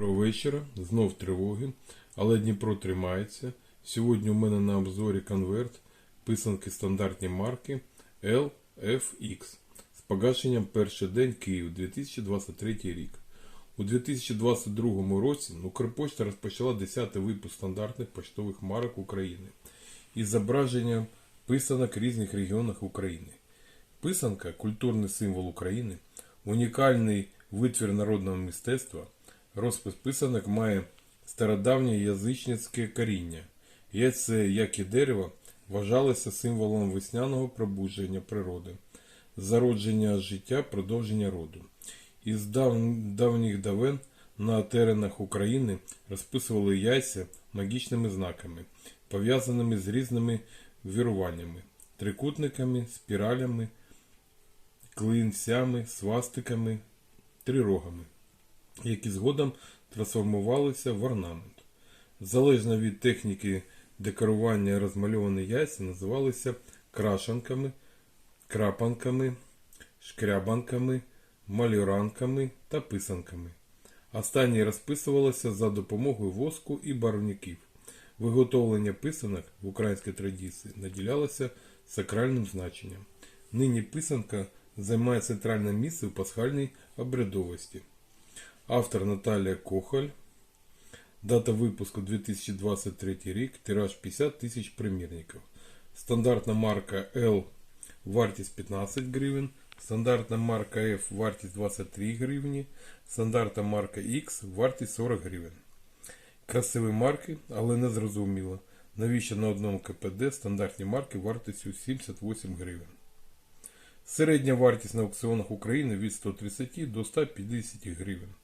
Доброго вечора. Знов тривоги, але Дніпро тримається. Сьогодні у мене на обзорі конверт писанки стандартні марки LFX з погашенням перший день Київ 2023 рік. У 2022 році Укрпошта розпочала 10-й випуск стандартних поштових марок України із зображенням писанок різних регіонах України. Писанка культурний символ України, унікальний витвір народного мистецтва. Розпис писанок має стародавнє язичницьке коріння. Яйце, як і дерево, вважалося символом весняного пробудження природи, зародження життя, продовження роду. Із дав... давніх давен на теренах України розписували яйця магічними знаками, пов'язаними з різними віруваннями, трикутниками, спіралями, клинцями, свастиками, трирогами, які згодом трансформувалися в орнамент. Залежно від техніки декорування розмальовані яйця називалися крашанками, крапанками, шкрябанками, малюранками та писанками. Останні розписувалися за допомогою воску і барвників. Виготовлення писанок в українській традиції наділялося сакральним значенням. Нині писанка займає центральне місце в пасхальній обрядовості. Автор Наталія Кохаль. Дата випуску 2023 рік. Тираж 50 тисяч примірників. Стандартна марка L вартість 15 гривень. Стандартна марка F вартість 23 гривні. Стандартна марка X вартість 40 гривень. Красиві марки, але не зрозуміло, навіщо на одному КПД стандартні марки вартістю 78 гривень. Середня вартість на аукціонах України від 130 до 150 гривень.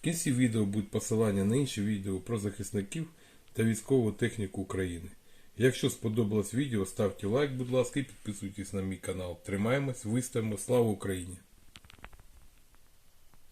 В кінці відео будуть посилання на інші відео про захисників та військову техніку України. Якщо сподобалось відео, ставте лайк, будь ласка, і підписуйтесь на мій канал. Тримаємось, виставимо. Слава Україні!